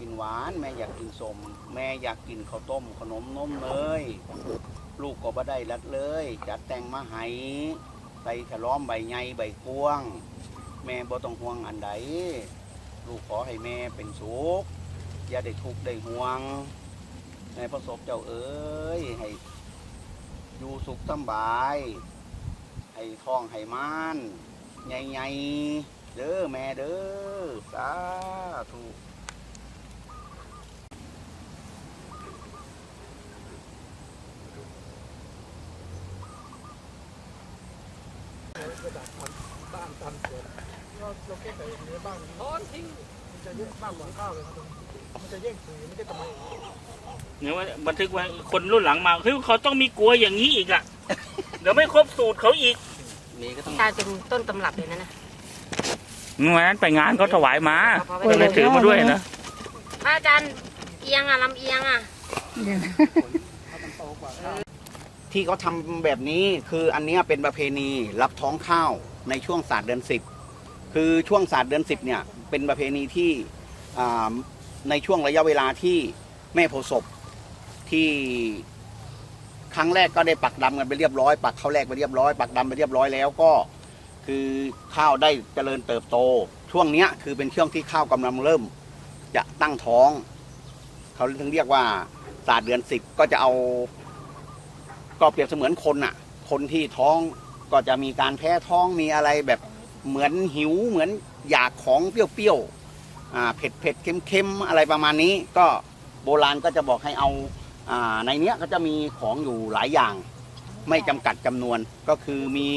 กินหวาน แม่อยากกินสม แม่อยากกินข้าวต้มขนมนมเลยลูกก็บ่ได้รัดเลย จัดแต่งมาให้ใส่ฉลอมใบใหญ่ใบกวางแม่บ่ต้องห่วงอันใดลูกขอให้แม่เป็นสุขอย่าได้ทุกข์ได้ห่วงในประสบเจ้าเอ๋ยให้อยู่สุขสบาย ให้ท้องให้มานใหญ่ๆเด้อแม่เด้อสาธุ บ้านตันสวนเราเราแก้ไขเนื้อบ้านถอนทิ้งมันจะเยอะมากกว่าข้าวเลยครับตรงนี้มันจะแย่งปุ๋ยไม่ได้ทำไมเนี่ยว่าบันทึกไว้คนรุ่นหลังมาคือเขาต้องมีกลัวอย่างนี้อีกอะเดี๋ยวไม่ครบสูตรเขาอีกนี่ก็ต้องกลายเป็นต้นตำรับเลยนะนะวันนั้นไปงานเขาถวายมาพอไปก็เลยถือมาด้วยนะพระอาจารย์เอียงอะลำเอียงอะ ที่เขาทำแบบนี้คืออันนี้เป็นประเพณีรับท้องข้าวในช่วงศาสตร์เดือนสิบคือช่วงศาสตร์เดือนสิบเนี่ยเป็นประเพณีที่ในช่วงระยะเวลาที่แม่โพศพที่ครั้งแรกก็ได้ปักดำกันไปเรียบร้อย ปักข้าวแรกไปเรียบร้อย ปักดำไปเรียบร้อยแล้วก็ คือข้าวได้เจริญเติบโต ช่วงเนี้ยคือเป็นช่วงที่ข้าวกำลังเริ่ม จะตั้งท้อง เขาถึงเรียกว่าศาสตร์เดือนสิบก็จะเอา ก็เปรียบเสมือนคนน่ะ คนที่ท้องก็จะมีการแพ้ท้องมีอะไรแบบเหมือนหิวเหมือนอยากของเปรี้ยวๆเผ็ดเผ็ดเค็มเค็มๆอะไรประมาณนี้ ก็โบราณก็จะบอกให้เอาอ่าในเนี้ยก็จะมีของอยู่หลายอย่าง ไม่จำกัดจำนวนก็คือมี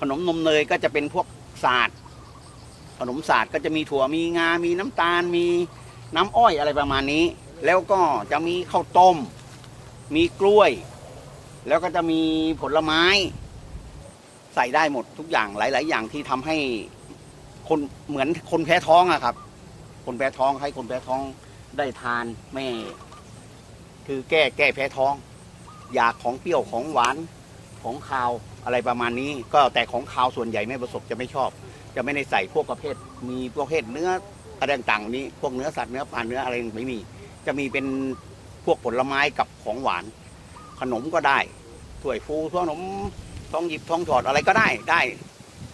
ขนมนมเนยก็จะเป็นพวกศาสตร์ขนมศาสตร์ก็จะมีถั่วมีงา มีน้ำตาล มีน้ำอ้อยอะไรประมาณนี้ แล้วก็จะมีข้าวต้ม มีกล้วย แล้วก็จะมีผลไม้ ใส่ได้หมดทุกอย่างหลาย ๆ อย่างที่ทำให้คนเหมือนคนแพ้ท้องอะครับ คนแพ้ท้องให้คนแพ้ท้องได้ทานไม่ คือแก้แก้แพ้ท้อง อยากของเปรี้ยวของหวานของคาวอะไรประมาณนี้ ก็แต่ของคาวส่วนใหญ่ไม่ประสบจะไม่ชอบ จะไม่ได้ใส่พวกประเภท มีประเภทเนื้ออะไรต่างๆนี้ พวกเนื้อสัตว์เนื้อปลาเนื้ออะไรไม่มี จะมีเป็นพวกผลไม้กับของหวาน ขนมก็ได้ถ้วยฟูขนมทองหยิบทองถอดอะไรก็ได้ได้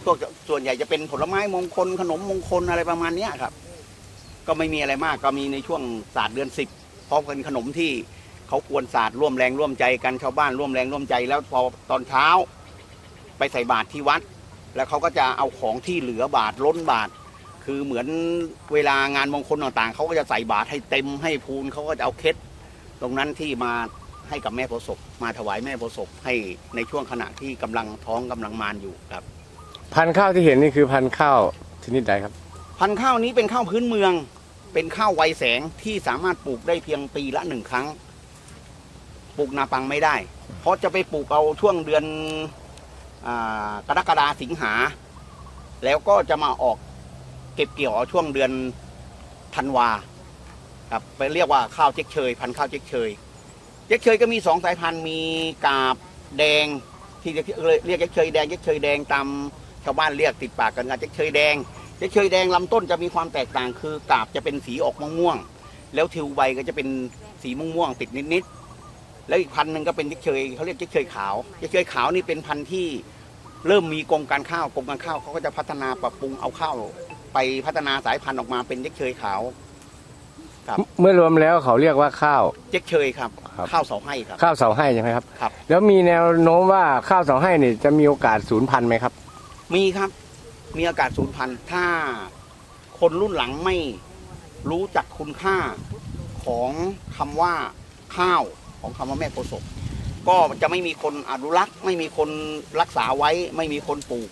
พวกส่วนใหญ่จะเป็นผลไม้มงคล ขนมมงคลอะไรประมาณเนี้ยครับ ก็ไม่มีอะไรมากก็มีในช่วงศาสตร์เดือนสิบพร้อมกันขนมที่เขาควรศาสตร์ร่วมแรงร่วมใจกันชาวบ้านร่วมแรงร่วมใจ แล้วพอตอนเช้า ไปใส่บาตรที่วัด แล้วเขาก็จะเอาของที่เหลือบาตรล้นบาตรคือเหมือนเวลางานมงคลต่างๆเขาก็จะใส่บาตรให้เต็มให้พูนเขาก็จะเอาเคล็ดตรงนั้นที่มา ให้กับแม่โพธิ์ศพมาถวายแม่โพธิ์ศพให้ในช่วงขณะที่กำลังท้องกำลังมานอยู่ครับ พันธุ์ข้าวที่เห็นนี่คือพันธุ์ข้าวชนิดใดครับ พันธุ์ข้าวนี้เป็นข้าวพื้นเมือง เป็นข้าวไวแสงที่สามารถปลูกได้เพียงปีละหนึ่งครั้ง ปลูกนาปังไม่ได้ เพราะจะไปปลูกเอาช่วงเดือนอากรกฎาสิงหา แล้วก็จะมาออกเก็บเกี่ยวเอาช่วงเดือนธันวาครับไปเรียกว่าข้าวเจ๊กเชย พันธุ์ข้าวเจ๊กเชย เจ๊กเชยก็มีสองสายพันธุ์มีกาบแดง ที่เรียกเจ๊กเชยแดงเจ๊กเชยแดงตามชาวบ้านเรียกติดปากกันว่าเจ๊กเชยแดงเจ๊กเชยแดงลำต้นจะมีความแตกต่างคือกาบจะเป็นสีออกม่วงๆแล้วทิวใบก็จะเป็นสีม่วงๆติดนิดๆแล้วอีกพันธุ์หนึ่งก็เป็นเจ๊กเชยเขาเรียกเจ๊กเชยขาวเจ๊กเชยขาวนี่เป็นพันธุ์ที่เริ่มมีกรมการข้าวกรมการข้าวเขาก็จะพัฒนาปรับปรุงเอาข้าวไปพัฒนาสายพันธุ์ออกมาเป็นเจ๊กเชยขาว ครับ เมื่อรวมแล้วเขาเรียกว่าข้าว เจ๊กเชยครับ ครับ ข้าวเสาให้ครับ ข้าวเสาให้ใช่ไหมครับ ครับ แล้วมีแนวโน้มว่าข้าวเสาให้นี่จะมีโอกาสสูญพันธุ์ไหมครับ มีครับ มีอากาศสูญพันธุ์ถ้าคนรุ่นหลังไม่รู้จักคุณค่าของคำว่าข้าวของคำว่าแม่โพธิ์ศพก็จะไม่มีคนอนุรักษ์ ไม่มีคนรักษาไว้ ไม่มีคนปลูก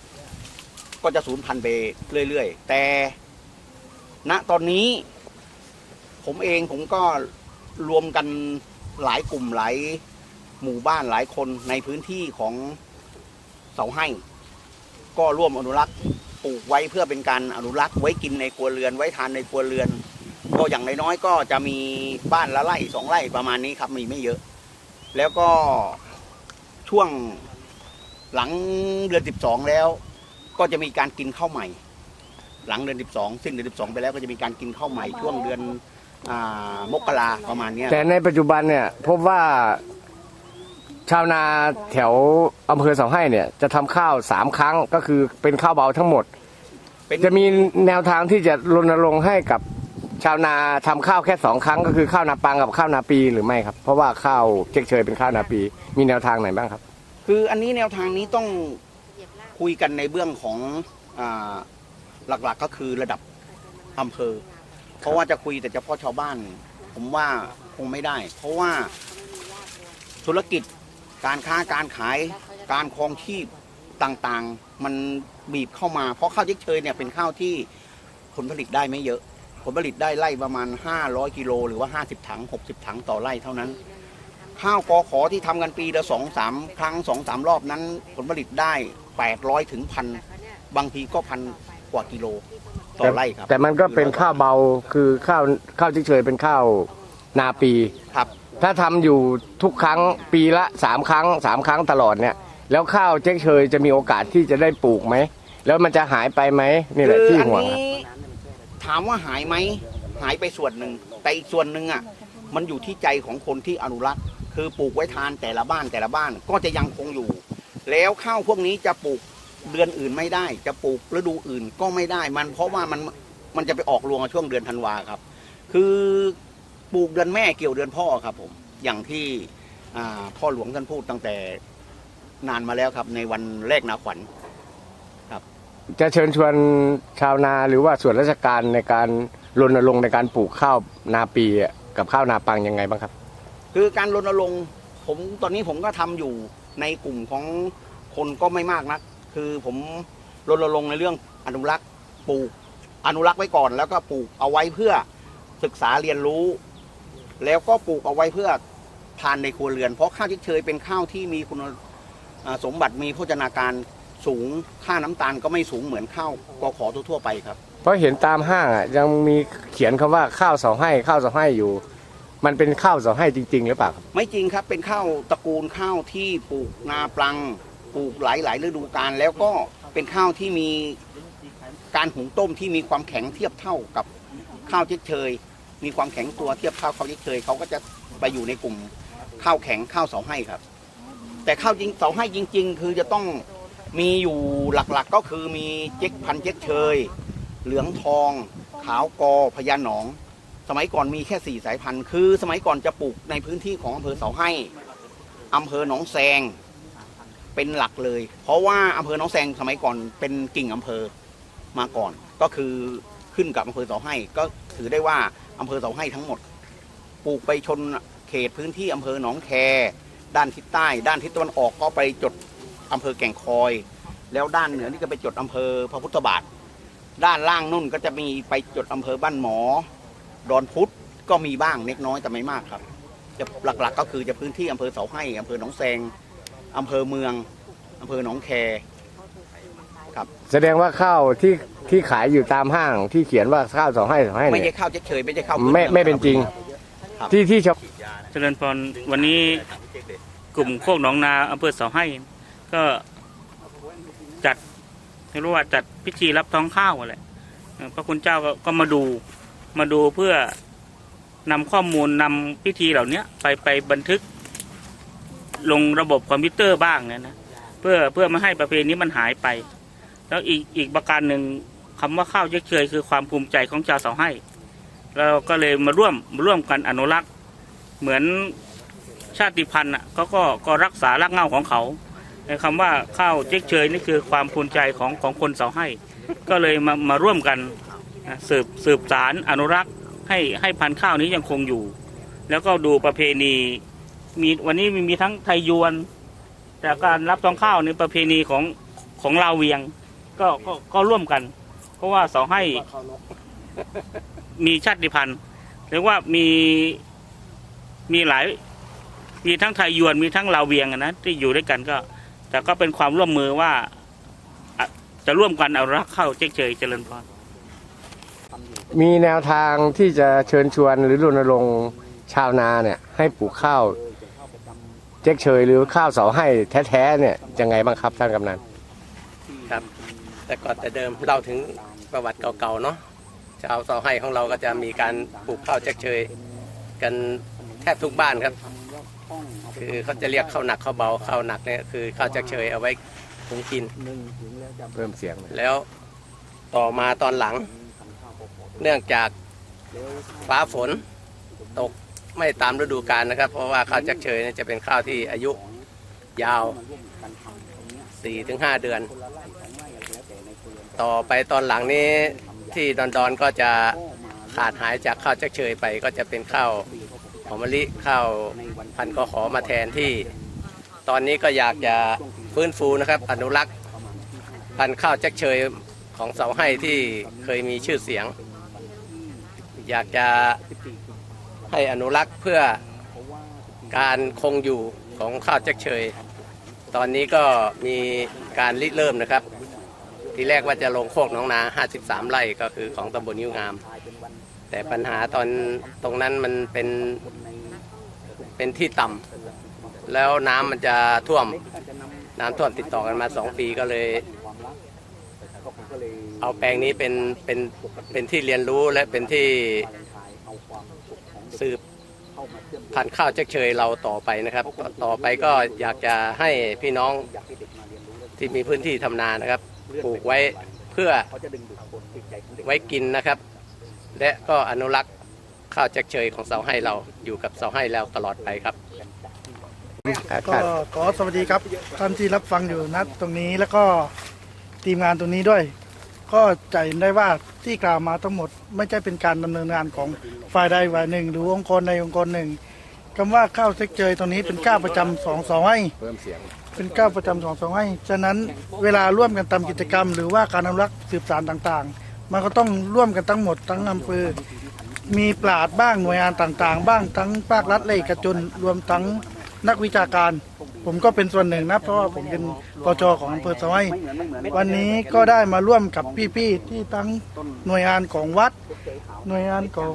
ก็จะสูญพันธุ์ไปเรื่อยๆ แต่ณตอนนี้ ผมเองผมก็รวมกันหลายกลุ่มหลายหมู่บ้านหลายคนในพื้นที่ของเสาให้ ก็ร่วมอนุรักษ์ปลูกไว้เพื่อเป็นการอนุรักษ์ไว้กินในครัวเรือนไว้ทานในครัวเรือน ก็อย่างน้อยๆก็จะมีบ้านละไร่สองไร่ประมาณนี้ครับมีไม่เยอะ แล้วก็ช่วงหลังเดือนสิบสองแล้ว ก็จะมีการกินข้าวใหม่ หลังเดือนสิบสองสิ้นเดือนสิบสองไปแล้วก็จะมีการกินข้าวใหม่ช่วงเดือน อามกราประมาณเนี้ยแต่ในปัจจุบันเนี่ยพบว่าชาวนาแถวอำเภอเสาให้เนี่ย จะทำข้าวสามครั้งก็คือเป็นข้าวเบาทั้งหมด เป็นจะมีแนวทางที่จะรณรงค์ให้กับชาวนาทำข้าวแค่สองครั้ง ก็คือข้าวนาปังกับข้าวนาปีหรือไม่ครับ เพราะว่าข้าวเจ๊กเชยเป็นข้าวนาปี มีแนวทางไหนบ้างครับ คืออันนี้แนวทางนี้ต้องคุยกันในเบื้องของอาหลักๆก็คือระดับอำเภอ เพราะว่าจะคุยแต่เฉพาะชาวบ้าน ผมว่าคงไม่ได้ เพราะว่าธุรกิจการค้าการขายการครองชีพต่างๆ มันบีบเข้ามา เพราะข้าวเจ๊กเชยเนี่ยเป็นข้าวที่ผลผลิตได้ไม่เยอะ ผลผลิตได้ไร่ประมาณ 500กิโลหรือว่า 50 ถัง 60 ถังต่อไร่เท่านั้น ข้าวกอขอที่ทำกันปีละสองสามครั้งสองสามรอบนั้น ผลผลิตได้แปดร้อยถึงพันบางทีก็พันกว่ากิโล ต่อไร่ครับแต่มันก็เป็นข้าวเบาคือข้าวข้าวเจ๊กเชยเป็นข้าวนาปี ครับ ถ้าทำอยู่ทุกครั้งปีละสามครั้งสามครั้งตลอดเนี่ย แล้วข้าวเจ๊กเชยจะมีโอกาสที่จะได้ปลูกไหม แล้วมันจะหายไปไหมนี่แหละคือที่อันห่วงนี้ถามว่าหายไหมหายไปส่วนหนึ่ง แต่อีกส่วนหนึ่งอะมันอยู่ที่ใจของคนที่อนุรักษ์ คือปลูกไว้ทานแต่ละบ้านแต่ละบ้านก็จะยังคงอยู่ แล้วข้าวพวกนี้จะปลูก เดือนอื่นไม่ได้ จะปลูกฤดูอื่นก็ไม่ได้ มันเพราะว่ามันมันจะไปออกรวงช่วงเดือนธันวาครับ คือปลูกเดือนแม่เกี่ยวเดือนพ่อครับผม อย่างที่อ่าพ่อหลวงท่านพูดตั้งแต่นานมาแล้วครับ ในวันแรกนาขวัญจะเชิญชวนชาวนาหรือว่าส่วนราชการในการรณรงค์ในการปลูกข้าวนาปีอะกับข้าวนาปังยังไงบ้างครับ คือการรณรงค์ผมตอนนี้ผมก็ทำอยู่ในกลุ่มของคนก็ไม่มากนัก คือผมรณรงค์ในเรื่องอนุรักษ์ปลูกอนุรักษ์ไว้ก่อน แล้วก็ปลูกเอาไว้เพื่อศึกษาเรียนรู้ แล้วก็ปลูกเอาไว้เพื่อทานในครัวเรือน เพราะข้าวที่เชยเป็นข้าวที่มีคุณอ่าสมบัติมีโภชนาการสูงค่าน้ำตาลก็ไม่สูงเหมือนข้าวกอขอทั่วๆไปครับ เพราะเห็นตามห้างอะยังมีเขียนคำว่าข้าวเสาให้ข้าวเสาให้อยู่ มันเป็นข้าวเสาให้จริง ๆ หรือเปล่าครับไม่จริงครับเป็นข้าวตระกูลข้าวที่ปลูกนาปลัง ปลูกหลายหลายฤดูกาลแล้วก็เป็นข้าวที่มีการหุงต้มที่มีความแข็งเทียบเท่ากับข้าวเจ๊เชยมีความแข็งตัวเทียบเท่าข้าวเจ๊เชยเขาก็จะไปอยู่ในกลุ่มข้าวแข็งข้าวเสาให้ครับ แต่ข้าวจริงเสาให้จริง ๆ คือจะต้องมีอยู่หลักๆก็คือมีเจ๊กพันเจ๊กเชยเหลืองทอง ขาวกอพญาหนอง สมัยก่อนมีแค่สี่สายพันธุ์ คือ สมัยก่อนจะปลูกในพื้นที่ของอำเภอเสาให้อำเภอหนองแซง เป็นหลักเลย เพราะว่าอำเภอหนองแซงสมัยก่อนเป็นกิ่งอำเภอมาก่อน ก็คือขึ้นกับอำเภอเสาให้ก็ถือได้ว่าอำเภอเสาให้ทั้งหมดปลูกไปชนเขตพื้นที่อำเภอหนองแค ด้านทิศใต้ ด้านทิศตะวันออกก็ไปจดอำเภอแก่งคอย แล้วด้านเหนือนี่ก็ไปจดอำเภอพระพุทธบาท ด้านล่างนุ่นก็จะมีไปจดอำเภอบ้านหมอ ดอนพุธก็มีบ้างเล็กน้อยแต่ไม่มากครับจะหลักๆ ก็คือจะพื้นที่อำเภอเสาให้อำเภอหนองแซง อำเภอเมืองอำเภอหนองแคแสดงว่าข้าวที่ที่ขายอยู่ตามห้างที่เขียนว่าข้าวเสาให้เสาให้ไม่เนี่ใช่ยข้าวเฉยๆไม่ใช่ข้าวไม่ไม่เป็นจริง ครับ ที่ที่ชาวเจริญพรวันนี้กลุ่มโคกหนองนาอำเภอเสาให้ ก็จัดไม่รู้ว่าจัดพิธีรับท้องข้าวอะไรเอ่อพระคุณเจ้าก็ก็มาดูมาดูเพื่อนำข้อมูลนำพิธีเหล่านี้ไปไปบันทึก ลงระบบคอมพิวเตอร์บ้างเนี่ยนะเพื่อเพื่อไม่ให้ประเพณีนี้มันหายไป แล้วอีกอีกประการหนึ่งคำว่าข้าวเยกเชยคือความภูมิใจของชาวเสาให้ เราก็เลยมาร่วมมาร่วมกันอนุรักษ์ เหมือนชาติพันธุ์อะก็ก็ก็รักษารากเหง้าของเขาในคำว่าข้าวเจ๊กเชยนี่คือความภูมิใจของของคนเสาให้ ก็เลยมามาร่วมกันสืบสืบสารอนุรักษ์ให้ให้พันธุ์ข้าวนี้ยังคงอยู่ แล้วก็ดูประเพณี มีวันนี้มีมีทั้งไทยยวนจากการรับท้องข้าวในประเพณีของของลาวเวียง ก็ก็ก็ร่วมกัน เพราะว่าเสาให้มีชาติพันธุ์เรียกว่ามีมีหลายมีทั้งไทยยวนมีทั้งลาวเวียงอะนะที่อยู่ด้วยกันก็ แต่ก็เป็นความร่วมมือว่าอะจะร่วมกันเอารักเข้าเจ๊กเฉยเจริญพรมีแนวทางที่จะเชิญชวนหรือรณรงค์ชาวนาเนี่ยให้ปลูกข้าวเจ๊กเชยหรือข้าวเสาให้แท้ๆเนี่ยยังไงบ้างครับท่านกำนันครับ แต่ก่อนแต่เดิมเล่าถึงประวัติเก่าๆเนาะชาวเสาให้ของเราก็จะมีการปลูกข้าวแจ็คเชยกันแทบทุกบ้านครับ คือเขาจะเรียกข้าวหนักข้าวเบาข้าวหนักเนี่ยคือข้าวแจ็คเชยเอาไว้หุงกินเพิ่มเสียงหน่อยแล้วต่อมาตอนหลัง เนื่องจากฟ้าฝนตก ไม่ตามฤดูกาลนะครับ เพราะว่าข้าวแจ็คเชยเนี่ยจะเป็นข้าวที่อายุยาว 4-5 เดือน ต่อไปตอนหลังนี้ที่ดอนดอนก็จะขาดหายจากข้าวแจ็คเชยไปก็จะเป็นข้าวหอมมะลิข้าวพันธุ์กขอมาแทนที่ ตอนนี้ก็อยากจะฟื้นฟูนะครับ อนุรักษ์พันข้าวแจ็คเชยของเสาให้ที่เคยมีชื่อเสียง อยากจะ ให้อนุรักษ์เพื่อการคงอยู่ของข้าวแจ็คเชยตอนนี้ก็มีการริเริ่มนะครับ ที่แรกว่าจะลงโคกน้องนา 53 ไร่ก็คือของตำบลยิ้วงาม แต่ปัญหาตอนตรงนั้นมันเป็นเป็นที่ต่ำแล้วน้ำมันจะท่วมน้ำท่วมติดต่อกันมา 2 ปีก็เลยเอาแปลงนี้เป็นเป็นเป็นที่เรียนรู้และเป็นที่ สืบพันธุ์ข้าวแจ็คเชยเราต่อไปนะครับ ต่อไปก็อยากจะให้พี่น้องที่มีพื้นที่ทำนานะครับปลูกไว้เพื่อไว้กินนะครับ และก็อนุรักษ์ข้าวแจ็คเชยของเสาให้เราอยู่กับเสาให้แล้วตลอดไปครับอะก็ท่านขอสวัสดีครับท่านที่รับฟังอยู่นะตรงนี้แล้วก็ทีมงานตรงนี้ด้วย ก็จะเห็นได้ว่าที่กล่าวมาทั้งหมดไม่ใช่เป็นการดำเนินงานของฝ่ายใดฝ่ายหนึ่ง หรือองค์กรใดองค์กรหนึ่งคำว่าข้าวเซ็กเจยตรงนี้เป็นข้าวประจำสองสองให้เพิ่มเสียงเป็นก้าวประจำสองสองให้ฉะนั้นเวลาร่วมกันทำกิจกรรม หรือว่าการอนุรักษ์สืบสานต่างๆ มันก็ต้องร่วมกันทั้งหมดทั้งอำเภอมีปราดบ้างหน่วยงานต่างๆ บ้างทั้งภาครัฐและเอกชนรวมทั้งนักวิชาการ ผมก็เป็นส่วนหนึ่งนะเพราะว่าผมเป็นกจของอำเภอสะไยวันนี้ก็ได้มาร่วมกับพี่ๆที่ทั้งหน่วยงานของวัด หน่วยงานของ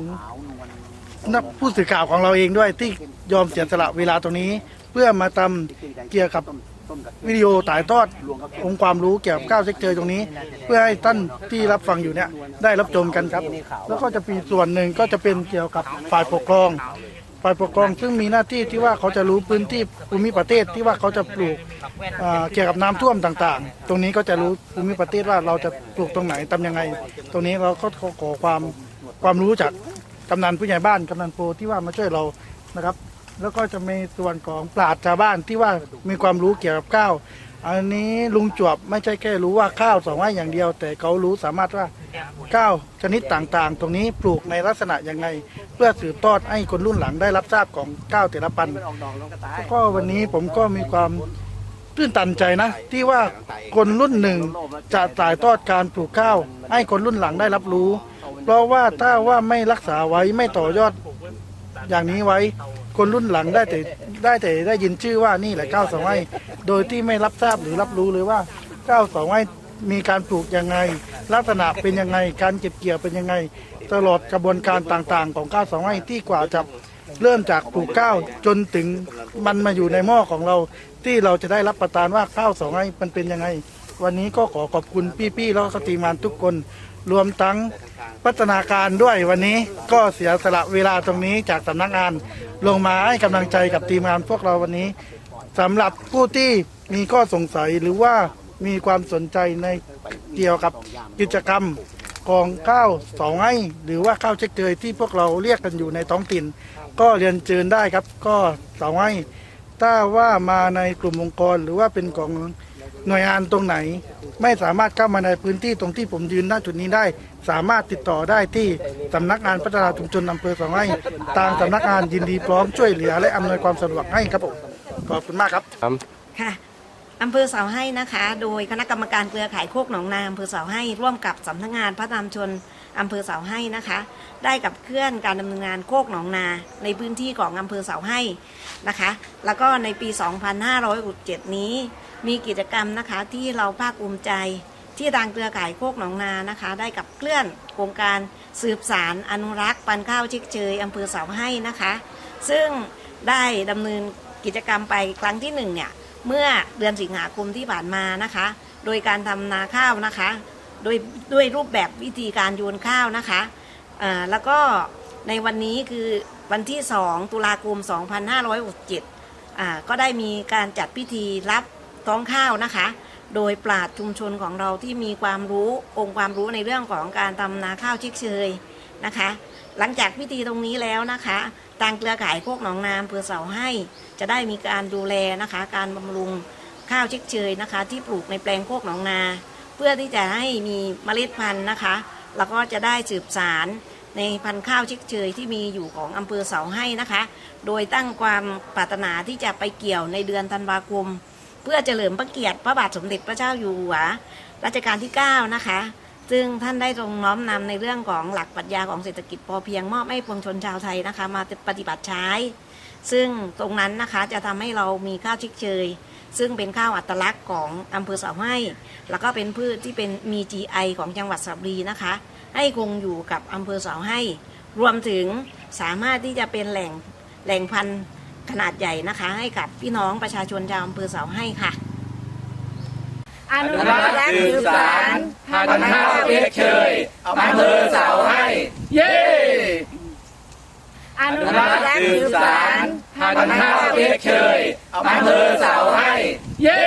นักผู้สื่อข่าวของเราเองด้วยที่ยอมเสียสละเวลาตรงนี้ เพื่อมาทำเกี่ยวกับวิดีโอถ่ายทอดองค์ความรู้เกี่ยวกับก้าวเซ็กเจอร์ตรงนี้ เพื่อให้ท่านที่รับฟังอยู่เนี่ยได้รับชมกันครับ แล้วก็จะมีส่วนหนึ่งก็จะเป็นเกี่ยวกับฝ่ายปกครอง ฝ่ายปกครองซึ่งมีหน้าที่ที่ว่าเขาจะรู้พื้นที่ภูมิประเทศที่ว่าเขาจะปลูกอ่าเกี่ยวกับน้ำท่วมต่างๆ ตรงนี้ก็จะรู้ภูมิประเทศว่าเราจะปลูกตรงไหนทำยังไง ตรงนี้เราก็ขอความความรู้จากกำนันผู้ใหญ่บ้านกำนันโปที่ว่ามาช่วยเรานะครับ แล้วก็จะมีส่วนของปราชญ์ชาวบ้านที่ว่ามีความรู้เกี่ยวกับข้าว อันนี้ลุงจวบไม่ใช่แค่รู้ว่าข้าวสองไร่อย่างเดียว แต่เขารู้สามารถว่าข้าวชนิดต่างๆ ตรงนี้ปลูกในลักษณะยังไง เพื่อสืบทอดให้คนรุ่นหลังได้รับทราบของข้าวแต่ละพันแล้วก็วันนี้ผมก็มีความตื้นตันใจนะ ที่ว่าคนรุ่นหนึ่งจะถ่ายทอดการปลูกข้าวให้คนรุ่นหลังได้รับรู้ เพราะว่าถ้าว่าไม่รักษาไว้ไม่ต่อยอดอย่างนี้ไว้ คนรุ่นหลังได้แต่ได้แต่ได้ยินชื่อว่านี่แหละก้าวสองไร่โดยที่ไม่รับทราบหรือรับรู้เลยว่าก้าวสองไร่มีการปลูกยังไง ลักษณะเป็นยังไง การเก็บเกี่ยวเป็นยังไง ตลอดกระบวนการต่างๆ ของก้าวสองไร่ที่กว่าจะเริ่มจากปลูกข้าวจนถึงมันมาอยู่ในหม้อของเรา ที่เราจะได้รับประทานว่าข้าวสองไร่มันเป็นยังไง วันนี้ก็ขอขอบคุณพี่ๆแล้วก็ทีมงานทุกคน รวมทั้งพัฒนาการด้วยวันนี้ก็เสียสละเวลาตรงนี้จากสำนักงาน ลงมาให้กำลังใจกับทีมงานพวกเราวันนี้สำหรับผู้ที่มีข้อสงสัยหรือว่ามีความสนใจในเกี่ยวกับกิจกรรม ของข้าวสองไห้หรือว่าข้าวเช็คเกยที่พวกเราเรียกกันอยู่ในท้องถิ่น ก็เรียนเชิญได้ครับ ก็สองไห้ถ้าว่ามาในกลุ่มองค์กรหรือว่าเป็นของหน่วยงานตรงไหน ไม่สามารถเข้ามาในพื้นที่ตรงที่ผมยืนหน้าจุดนี้ได้ สามารถติดต่อได้ที่สำนักงานพัฒนาชุมชนอำเภอสองไร่ทางสำนักงานยินดีพร้อมช่วยเหลือและอำนวยความสะดวกให้ครับผมขอบคุณมากครับ ค่ะ อำเภอเสาให้นะคะ โดยคณะกรรมการเครือข่ายโคกหนองนาอำเภอเสาให้ร่วมกับสำนักงานพัฒนาชุมชนอำเภอเสาให้นะคะ ได้กับเคลื่อนการดำเนินงานโคกหนองนาในพื้นที่ของอำเภอเสาให้นะคะ แล้วก็ในปี 2567 นี้ มีกิจกรรมนะคะที่เราภาคภูมิใจที่ทางเครือข่ายโคกหนองนานะคะ ได้กับเคลื่อนโครงการสืบสารอนุรักษ์ปันข้าวชิกเชยอำเภอเสาให้นะคะ ซึ่งได้ดำเนินกิจกรรมไปครั้งที่หนึ่งเนี่ย เมื่อเดือนสิงหาคมที่ผ่านมานะคะ โดยการทำนาข้าวนะคะ โดยด้วยรูปแบบวิธีการโยนข้าวนะคะแล้วก็ในวันนี้คือวันที่ 2 ตุลาคม 2567อ่าก็ได้มีการจัดพิธีรับท้องข้าวนะคะ โดยปราดชุมชนของเราที่มีความรู้องค์ความรู้ในเรื่องของการทำนาข้าวชิกเชยนะคะ หลังจากพิธีตรงนี้แล้วนะคะ ทางเครือข่ายโคกหนองนาอำเภอเสาให้ จะได้มีการดูแลนะคะ การบำรุงข้าวเชิกเชยนะคะ ที่ปลูกในแปลงโคกหนองนา เพื่อที่จะให้มีเมล็ดพันธุ์นะคะ แล้วก็จะได้สืบสารในพันธุ์ข้าวเชิกเชยที่มีอยู่ของอำเภอเสาให้นะคะ โดยตั้งความปรารถนาที่จะไปเกี่ยวในเดือนธันวาคม เพื่อเฉลิมพระเกียรติพระบาทสมเด็จพระเจ้าอยู่หัวรัชกาลที่ 9 นะคะ ซึ่งท่านได้ทรงน้อมนำในเรื่องของหลักปรัชญาของเศรษฐกิจพอเพียงมอบให้ปวงชนชาวไทยนะคะ มาปฏิบัติใช้ ซึ่งตรงนั้นนะคะจะทำให้เรามีข้าวชิกเชย ซึ่งเป็นข้าวอัตลักษณ์ของอำเภอเสาให้ แล้วก็เป็นพืชที่เป็นมี GI ของจังหวัดสระบุรีนะคะ ให้คงอยู่กับอำเภอเสาให้ รวมถึงสามารถที่จะเป็นแหล่งแหล่งพันธุ์ขนาดใหญ่นะคะ ให้กับพี่น้องประชาชนชาวอำเภอเสาให้ค่ะ อนุรักษ์สืบสารพันธุ์ข้าวเปียกเชยอำเภอเสาให้ เย้อนุรักษ์สืบสารพันธุ์ข้าวเปียกเชยอำเภอเสาให้ เย้